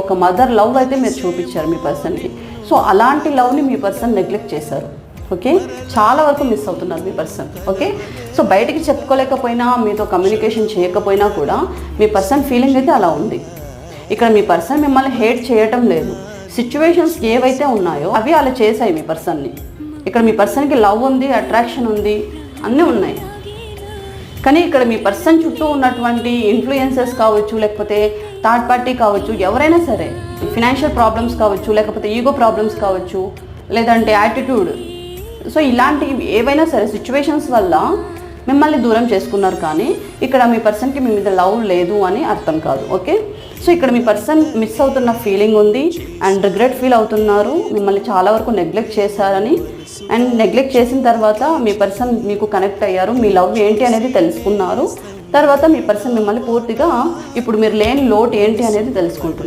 ఒక mother love అయితే మీరు చూపించారు మీ పర్సన్కి సో అలాంటి లవ్ని మీ పర్సన్ నెగ్లెక్ట్ చేశారు. ఓకే చాలా వరకు మిస్ అవుతున్నారు మీ పర్సన్ ఓకే సో బయటికి చెప్పుకోలేకపోయినా మీతో కమ్యూనికేషన్ చేయకపోయినా కూడా మీ పర్సన్ ఫీలింగ్ అయితే అలా ఉంది. ఇక్కడ మీ పర్సన్ మిమ్మల్ని హేట్ చేయటం లేదు. సిచ్యువేషన్స్ ఏవైతే ఉన్నాయో అవి అలా చేశాయి మీ పర్సన్ని ఇక్కడ మీ పర్సన్కి లవ్ ఉంది అట్రాక్షన్ ఉంది అన్నీ ఉన్నాయి. కానీ ఇక్కడ మీ పర్సన్ చుట్టూ ఉన్నటువంటి ఇన్ఫ్లుయెన్సెస్ కావచ్చు లేకపోతే థర్డ్ పార్టీ కావచ్చు ఎవరైనా సరే ఫినాన్షియల్ ప్రాబ్లమ్స్ కావచ్చు లేకపోతే ఈగో ప్రాబ్లమ్స్ కావచ్చు లేదంటే యాటిట్యూడ్ సో ఇలాంటివి ఏవైనా సరే సిచ్యువేషన్స్ వల్ల మిమ్మల్ని దూరం చేసుకున్నారు కానీ ఇక్కడ మీ పర్సన్కి మీ మీద లవ్ లేదు అని అర్థం కాదు ఓకే సో ఇక్కడ మీ పర్సన్ మిస్ అవుతున్న ఫీలింగ్ ఉంది అండ్ రిగ్రెట్ ఫీల్ అవుతున్నారు మిమ్మల్ని చాలా వరకు నెగ్లెక్ట్ చేశారని అండ్ నెగ్లెక్ట్ చేసిన తర్వాత మీ పర్సన్ మీకు కనెక్ట్ అయ్యారు మీ లవ్ ఏంటి అనేది తెలుసుకున్నారు. తర్వాత మీ పర్సన్ మిమ్మల్ని పూర్తిగా ఇప్పుడు మీరు లేని లోటు ఏంటి అనేది తెలుసుకుంటున్నారు.